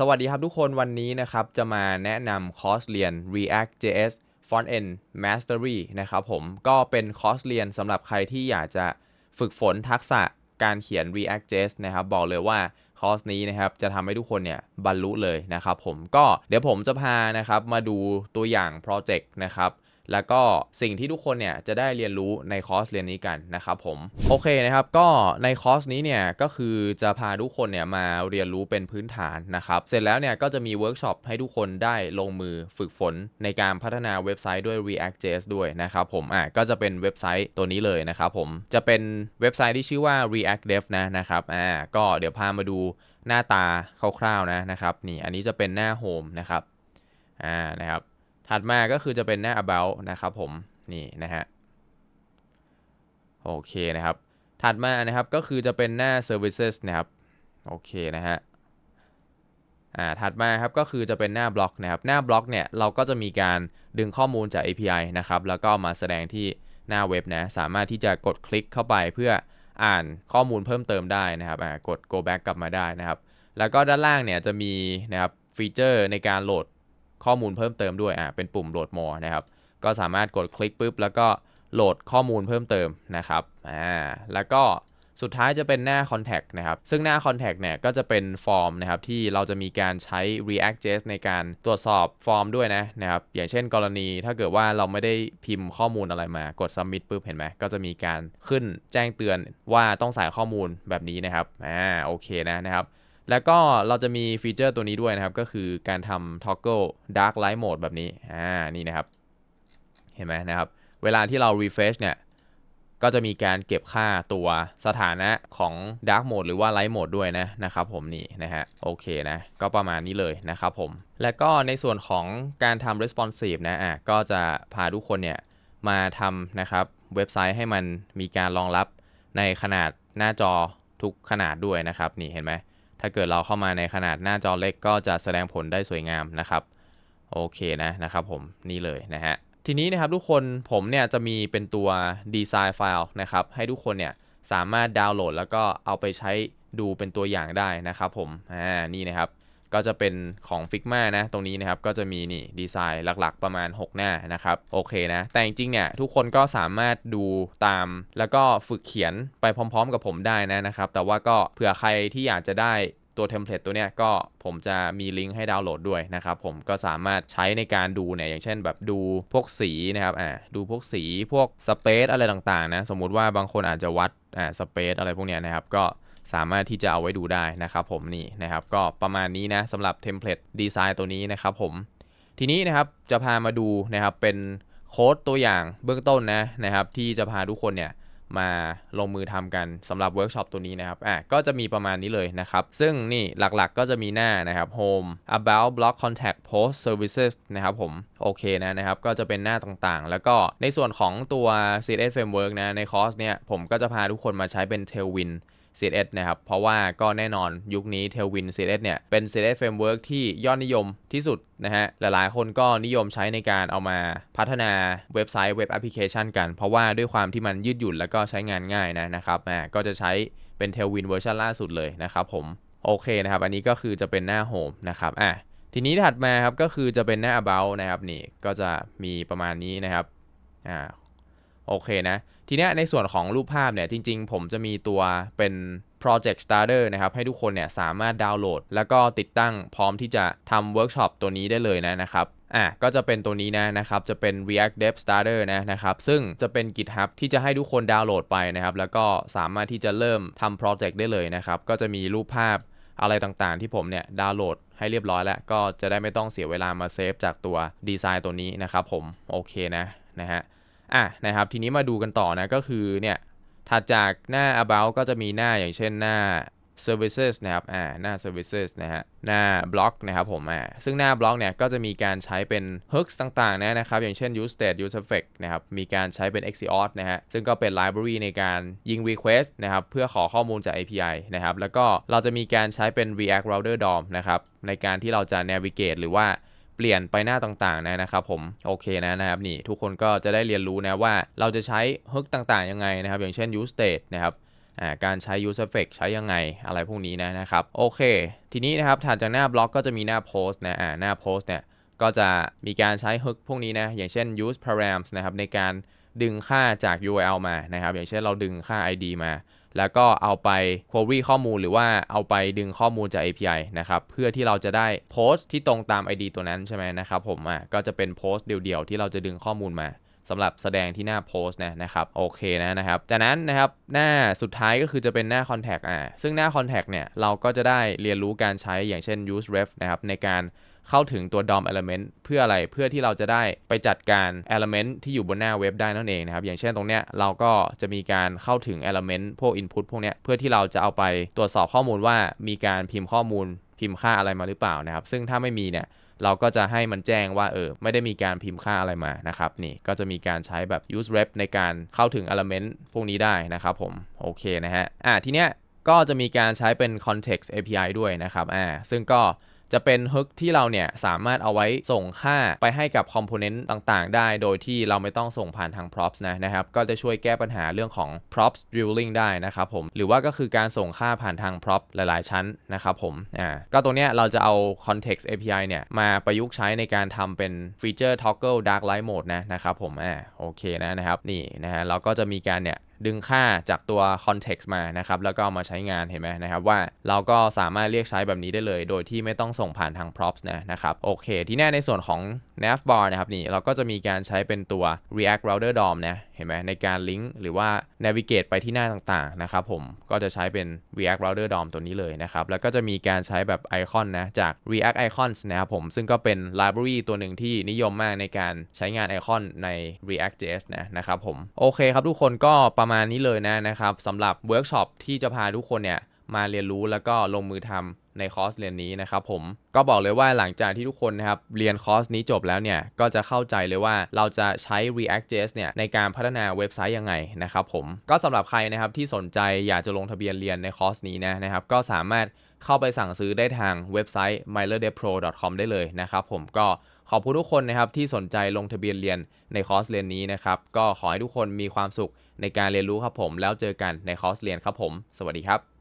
สวัสดีครับทุกคนวันนี้นะครับ จะมาแนะนำคอร์สเรียน React JS Front End Mastery นะครับผมก็เป็นคอร์สเรียนสำหรับใครที่อยากจะฝึกฝนทักษะการเขียน React JS นะครับ บอกเลยว่าคอร์สนี้นะครับ จะทำให้ทุกคนเนี่ยบรรลุเลยนะครับผมก็เดี๋ยวผมจะพานะครับมาดูตัวอย่างโปรเจกต์นะครับ แล้วก็สิ่งที่ทุกคนเนี่ยจะได้เรียนรู้ในคอร์สเรียนนี้กันนะครับผมโอเคนะครับก็ในคอร์สนี้เนี่ยก็คือจะพาทุกคนเนี่ยมาเรียนรู้เป็นพื้นฐานนะครับเสร็จแล้วเนี่ยก็จะมีเวิร์กช็อปให้ทุกคนได้ลงมือฝึกฝนในการพัฒนาเว็บไซต์ด้วย React.js ด้วยนะครับผมอะก็จะเป็นเว็บไซต์ตัวนี้เลยนะครับผมจะเป็นเว็บไซต์ที่ชื่อว่า React Dev นะนะครับอ่าก็เดี๋ยวพามาดูหน้าตาคร่าวๆนะนะครับนี่อันนี้จะเป็นหน้าโฮมนะครับอ่านะครับ ถัดมาก็คือจะเป็นหน้า about นะครับผมนี่นะฮะโอเคนะครับ ถัดมานะครับก็คือจะเป็นหน้า services นะครับโอเคนะฮะอ่าถัดมาครับก็คือจะเป็นหน้าบล็อกนะครับ หน้าบล็อกเนี่ยเราก็จะมีการดึงข้อมูลจาก API นะครับ แล้วก็มาแสดงที่หน้าเว็บนะ สามารถที่จะกดคลิกเข้าไปเพื่ออ่านข้อมูลเพิ่มเติมได้นะครับอ่ากด go back กลับมาได้นะครับ แล้วก็ด้านล่างเนี่ยจะมีนะครับฟีเจอร์ในการโหลด ข้อมูลเพิ่มเติมด้วยอ่าเป็นปุ่มโหลด more นะครับก็สามารถกดคลิกปุ๊บแล้วก็โหลดข้อมูลเพิ่มเติมนะครับอ่าแล้วก็สุดท้ายจะเป็นหน้า Contact นะครับ ซึ่งหน้า Contact เนี่ยก็จะเป็นฟอร์มนะครับที่เราจะมีการใช้ React.js ในการตรวจสอบฟอร์มด้วยนะนะครับ อย่างเช่นกรณีถ้าเกิดว่าเราไม่ได้พิมพ์ข้อมูลอะไรมากด submit ปุ๊บเห็นไหมก็จะมีการขึ้นแจ้งเตือนว่าต้องใส่ข้อมูลแบบนี้นะครับ อ่าโอเคนะนะครับ แล้วก็เราจะมีฟีเจอร์ตัวนี้ด้วยนะครับ ก็คือการทำ toggle dark light mode แบบนี้ อ่า นี่นะครับ เห็นไหมนะครับ เวลาที่เรา refresh เนี่ย ก็จะมีการเก็บค่าตัวสถานะของ dark mode หรือว่า light mode ด้วยนะ นะครับผมนี่นะฮะ โอเคนะ ก็ประมาณนี้เลยนะครับผม แล้วก็ในส่วนของการทำ responsive นะ อะ ก็จะพาทุกคนเนี่ยมาทำนะครับ เว็บไซต์ให้มันมีการรองรับในขนาดหน้าจอทุกขนาดด้วยนะครับ นี่เห็นไหม ถ้าเกิดเราเข้ามาในขนาดหน้าจอเล็กก็จะแสดงผลได้สวยงามนะครับ โอเคนะนะครับผมนี่เลยนะฮะทีนี้นะครับทุกคนผมเนี่ยจะมีเป็นตัวดีไซน์ไฟล์นะครับให้ทุกคนเนี่ยสามารถดาวน์โหลด แล้วก็เอาไปใช้ดูเป็นตัวอย่างได้นะครับผมอ่านี่นะครับ ก็จะเป็นของ Figma นะ ตรงนี้นะครับ ก็จะมีนี่ดีไซน์หลักๆ ประมาณ 6 หน้านะครับ โอเคนะ แต่จริงๆ เนี่ย ทุกคนก็สามารถดูตาม แล้วก็ฝึกเขียนไปพร้อม ๆ กับผมได้นะนะครับ แต่ว่าก็เผื่อใครที่อยากจะได้ตัวเทมเพลตตัวเนี้ยก็ผมจะมีลิงก์ให้ดาวน์โหลดด้วยนะครับผมก็สามารถใช้ในการดูเนี่ยอย่างเช่นแบบดูพวกสีนะครับอ่าดูพวกสีพวกสเปซอะไรต่างๆนะสมมุติว่าบางคนอาจจะวัดอ่าสเปซอะไรพวกเนี้ยนะครับก็ สามารถที่จะเอาไว้ดูได้นะครับผมนี่นะครับก็ประมาณนี้นะสำหรับเทมเพลตดีไซน์ตัวนี้นะครับผมทีนี้นะครับจะพามาดูนะครับเป็นโค้ดตัวอย่างเบื้องต้นนะนะครับที่จะพาทุกคนเนี่ยมาลงมือทำกันสำหรับเวิร์กช็อปตัวนี้นะครับ อะ ก็จะมีประมาณนี้เลยนะครับ ซึ่งนี่หลักๆก็จะมีหน้านะครับ home about block contact post services นะครับผม โอเคนะนะครับ ก็จะเป็นหน้าต่างๆ แล้วก็ในส่วนของตัว CSS framework นะ ในคอร์สเนี่ย ผมก็จะพาทุกคนมาใช้เป็น tailwind CSS นะครับ เพราะว่าก็แน่นอนยุคนี้ Tailwind CSS เนี่ย เป็น CSS framework ที่ยอดนิยมที่สุดนะฮะ หลายๆ คนก็นิยมใช้ในการเอามาพัฒนาเว็บไซต์เว็บแอปพลิเคชันกัน เพราะว่าด้วยความที่มันยืดหยุ่นแล้วก็ใช้งานง่ายนะนะครับอ่าก็จะใช้เป็น Tailwind เวอร์ชันล่าสุดเลยนะครับผมโอเคนะครับ อันนี้ก็คือจะเป็นหน้า Home นะครับอะทีนี้ถัดมาครับก็คือจะเป็นหน้า About นะครับนี่ก็จะมีประมาณนี้นะครับอ่า โอเคนะ ทีนี้ในส่วนของรูปภาพเนี่ย จริง ๆ ผมจะมีตัวเป็น Project Starter นะครับ ให้ทุกคนเนี่ยสามารถดาวน์โหลด แล้วก็ติดตั้งพร้อมที่จะทำเวิร์กช็อปตัวนี้ได้เลยนะนะครับอะก็จะเป็นตัวนี้นะนะครับ จะเป็น React Dev Starter นะนะครับ ซึ่งจะเป็น GitHub ที่จะให้ทุกคนดาวน์โหลดไปนะครับ แล้วก็สามารถที่จะเริ่มทำโปรเจกต์ได้เลยนะครับ ก็จะมีรูปภาพอะไรต่างๆ ที่ผมเนี่ยดาวน์โหลดให้เรียบร้อยแล้ว ก็จะได้ไม่ต้องเสียเวลามาเซฟจากตัวดีไซน์ตัวนี้นะครับผม โอเคนะนะฮะ อะนะครับทีนี้มาดูกันต่อนะก็คือเนี่ยถัดจากหน้า about ก็จะมีหน้าอย่างเช่นหน้า services นะครับอ่าหน้า services นะฮะหน้า block นะครับผมอ่าซึ่งหน้า block เนี่ยก็จะมีการใช้เป็น hooks ต่างๆนะนะครับ อย่างเช่น use state use effect นะครับ มีการใช้เป็น axios นะฮะ ซึ่งก็เป็น library ในการยิง request นะครับ เพื่อขอข้อมูลจาก API นะครับ แล้วก็เราจะมีการใช้เป็น react router DOM นะครับ ในการที่เราจะ navigate หรือว่า เปลี่ยนไปหน้าต่างๆนะนะครับผมโอเคนะนะครับนี่ทุกคนก็จะได้เรียนรู้นะว่าเราจะใช้ฮักต่างๆยังไงนะครับ อย่างเช่น use state นะครับการใช้ use effect ใช้ยังไงอะไรพวกนี้นะนะครับโอเค ทีนี้นะครับถัดจากหน้าบล็อกก็จะมีหน้าโพสต์นะหน้าโพสต์เนี่ยก็จะมีการใช้ฮักพวกนี้นะอย่างเช่น use params นะครับในการ ดึงค่าจาก URL มานะครับ อย่างเช่นเราดึงค่า ID มา แล้วก็เอาไป query ข้อมูลหรือว่าเอาไปดึงข้อมูลจาก API นะครับ เพื่อที่เราจะได้โพสต์ที่ตรงตาม ID ตัวนั้นใช่ไหมนะครับผมอะก็จะเป็นโพสต์เดี่ยวๆ ที่เราจะดึงข้อมูลมาสำหรับแสดงที่หน้าโพสต์นะนะครับโอเคนะนะครับ จากนั้นนะครับหน้าสุดท้ายก็คือจะเป็นหน้า contact อะซึ่งหน้า contact เนี่ยเราก็จะได้เรียนรู้การใช้อย่างเช่น use ref นะครับในการ เข้าถึงตัว DOM element เพื่ออะไรเพื่อที่เราจะได้ไปจัดการ element ที่อยู่บนหน้าเว็บได้นั่นเองนะครับ อย่างเช่นตรงเนี้ยเราก็จะมีการเข้าถึง element พวก input พวกเนี้ยเพื่อที่เราจะเอาไปตรวจสอบข้อมูลว่ามีการพิมพ์ข้อมูลพิมพ์ค่าอะไรมาหรือเปล่านะครับ ซึ่งถ้าไม่มีเนี่ยเราก็จะให้มันแจ้งว่าเออไม่ได้มีการพิมพ์ค่าอะไรมานะครับนี่ก็จะมีการใช้แบบ use ref ในการเข้าถึง element พวกนี้ได้นะครับผมโอเคนะฮะอะทีเนี้ยก็จะมีการใช้เป็น context API ด้วยนะครับอ่าซึ่งก็ จะเป็น hook ที่เราเนี่ยสามารถเอาไว้ส่งค่าไปให้กับ component ต่างๆ ได้ โดยที่เราไม่ต้องส่งผ่านทาง props นะนะครับ ก็จะช่วยแก้ปัญหาเรื่องของ props drilling ได้นะครับผม หรือว่าก็คือการส่งค่าผ่านทาง prop หลายๆ ชั้นนะครับผม อ่า ก็ตรงเนี้ยเราจะเอา context API เนี่ยมาประยุกต์ใช้ในการทำเป็น feature toggle dark light mode นะนะครับผม อ่า โอเคนะนะครับ นี่นะฮะ เราก็จะมีการเนี่ย ดึงค่าจากตัว context มานะครับ แล้วก็ามาใช้งานเห็นไหมนะครับ ว่าเราก็สามารถเรียกใช้แบบนี้ได้เลย โดยที่ไม่ต้องส่งผ่านทาง props นะนะครับ โอเค ที่แน่ในส่วนของ navbar นะครับนี่เราก็จะมีการใช้เป็นตัว react router dom นะเห็นไหมในการลิงก์หรือว่า navigate ไปที่หน้าต่างๆนะครับผมก็จะใช้เป็น react router dom ตัวนี้เลยนะครับ แล้วก็จะมีการใช้แบบไอคอนนะจาก react icons นะครับผมซึ่งก็เป็น library ตัวหนึ่งที่นิยมมากในการใช้งานไอคอนใน react js นะนะครับผมโอเคครับทุกคนก็ประมาณนี้เลยนะนะครับสำหรับเวิร์กช็อปที่จะพาทุกคนเนี่ยมาเรียนรู้แล้วก็ลงมือทำในคอร์สเรียนนี้นะครับผมก็บอกเลยว่าหลังจากที่ทุกคนนะครับเรียนคอร์สนี้จบแล้วเนี่ยก็จะเข้าใจเลยว่าเราจะใช้ React.js เนี่ยในการพัฒนาเว็บไซต์ยังไงนะครับผมก็สำหรับใครนะครับที่สนใจอยากจะลงทะเบียนเรียนในคอร์สนี้นะนะครับก็สามารถเข้าไปสั่งซื้อได้ทางเว็บไซต์ milerdevpro.com ได้เลยนะครับผมก็ขอบคุณทุกคนนะครับที่สนใจลงทะเบียนเรียนในคอร์สเรียนนี้นะครับก็ขอให้ทุกคนมีความสุข ในการเรียนรู้ครับผม แล้วเจอกันในคอร์สเรียนครับผม สวัสดีครับ